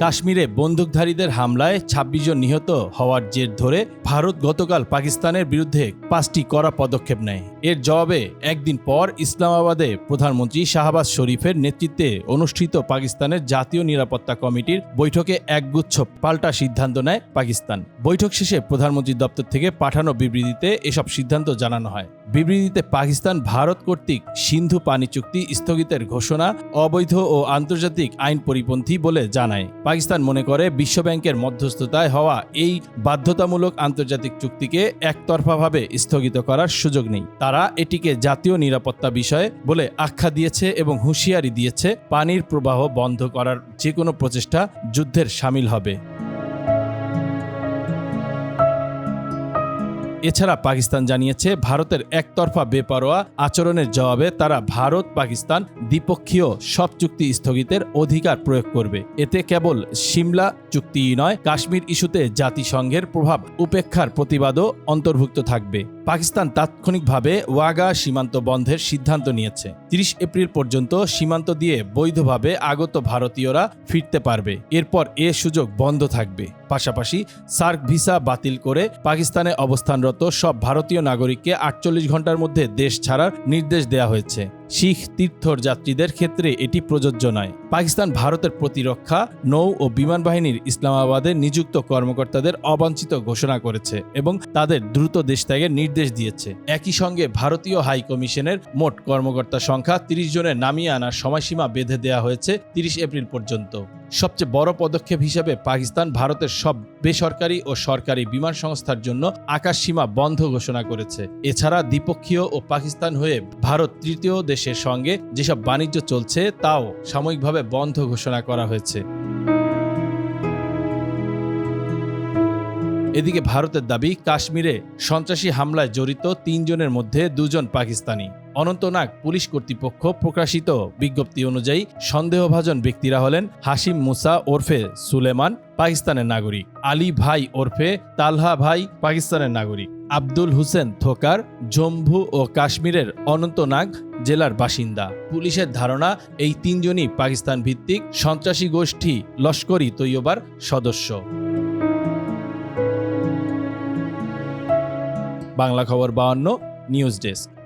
কাশ্মীরে বন্দুকধারীদের হামলায় ২৬ জন নিহত হওয়ার জের ধরে ভারত গতকাল পাকিস্তানের বিরুদ্ধে পাঁচটি কড়া পদক্ষেপ নেয়। এর জবাবে একদিন পর ইসলামাবাদে প্রধানমন্ত্রী শাহবাজ শরীফের নেতৃত্বে অনুষ্ঠিত পাকিস্তানের জাতীয় নিরাপত্তা কমিটির বৈঠকে একগুচ্ছ পাল্টা সিদ্ধান্ত নেয় পাকিস্তান। বৈঠক শেষে প্রধানমন্ত্রীর দপ্তর থেকে পাঠানো বিবৃতিতে এসব সিদ্ধান্ত জানানো হয়। বিবৃতিতে পাকিস্তান, ভারত কর্তৃক সিন্ধু পানি চুক্তি স্থগিতের ঘোষণা অবৈধ ও আন্তর্জাতিক আইন পরিপন্থী বলে জানায়। পাকিস্তান মনে করে বিশ্বব্যাংকের মধ্যস্থতায় হওয়া এই বাধ্যতামূলক আন্তর্জাতিক চুক্তিকে একতরফাভাবে স্থগিত করার সুযোগ নেই। তারা এটিকে জাতীয় নিরাপত্তা বিষয়ে বলে আখ্যা দিয়েছে এবং হুঁশিয়ারি দিয়েছে, পানির প্রবাহ বন্ধ করার যে কোনো প্রচেষ্টা যুদ্ধের সামিল হবে। এছাড়া পাকিস্তান জানিয়েছে, ভারতের একতরফা বেপরোয়া আচরণের জবাবে তারা ভারত, পাকিস্তান দ্বিপক্ষীয় সব চুক্তি স্থগিতের অধিকার প্রয়োগ করবে। এতে কেবল সিমলা চুক্তিই নয়, কাশ্মীর ইস্যুতে জাতিসংঘের প্রভাব উপেক্ষার প্রতিবাদও অন্তর্ভুক্ত থাকবে। পাকিস্তান তাৎক্ষণিকভাবে ওয়াগা সীমান্ত বন্ধের সিদ্ধান্ত নিয়েছে। তিরিশ এপ্রিল পর্যন্ত সীমান্ত দিয়ে বৈধভাবে আগত ভারতীয়রা ফিরতে পারবে। এরপর এ সুযোগ বন্ধ থাকবে। পাশাপাশি সার্ক ভিসা বাতিল করে পাকিস্তানে অবস্থানরত সব ভারতীয় নাগরিককে আটচল্লিশ ঘণ্টার মধ্যে দেশ ছাড়ার নির্দেশ দেওয়া হয়েছে। শিখ তীর্থর যাত্রীদের ক্ষেত্রে এটি প্রযোজ্য নয়। পাকিস্তান, ভারতের প্রতিরক্ষা, নৌ ও বিমান বাহিনীর ইসলামাবাদে নিযুক্ত কর্মকর্তাদের অবাঞ্ছিত ঘোষণা করেছে এবং তাদের দ্রুত দেশ ত্যাগের নির্দেশ দিয়েছে। একই সঙ্গে ভারতীয় হাই কমিশনের মোট কর্মকর্তা সংখ্যা তিরিশ জনের নামিয়ে আনার সময়সীমা বেঁধে দেওয়া হয়েছে তিরিশ এপ্রিল পর্যন্ত। সবচেয়ে বড় পদক্ষেপ হিসেবে পাকিস্তান ভারতের সব বেসরকারি ও সরকারি বিমান সংস্থার জন্য আকাশ সীমা বন্ধ ঘোষণা করেছে। এছাড়া দ্বিপক্ষীয় ও পাকিস্তান হয়ে ভারত তৃতীয় দেশের সঙ্গে যেসব বাণিজ্য চলছে, তাও সাময়িকভাবে বন্ধ ঘোষণা করা হয়েছে। এদিকে ভারতের দাবি, কাশ্মীরে সন্ত্রাসী হামলায় জড়িত তিনজনের মধ্যে দুজন পাকিস্তানি। অনন্তনাগ পুলিশ কর্তৃপক্ষ প্রকাশিত বিজ্ঞপ্তি অনুযায়ী সন্দেহভাজন ব্যক্তিরা হলেন হাসিম মুসা ওরফে সুলেমান, পাকিস্তানের নাগরিক। আলী ভাই ওরফে তালহা ভাই, পাকিস্তানের নাগরিক। আব্দুল হুসেন থোকার, জম্মু ও কাশ্মীরের অনন্তনাগ জেলার বাসিন্দা। পুলিশের ধারণা, এই তিনজনই পাকিস্তান ভিত্তিক সন্ত্রাসী গোষ্ঠী লস্করি তৈয়বার সদস্য। বাংলা খবর বাহান্ন নিউজ ডেস্ক।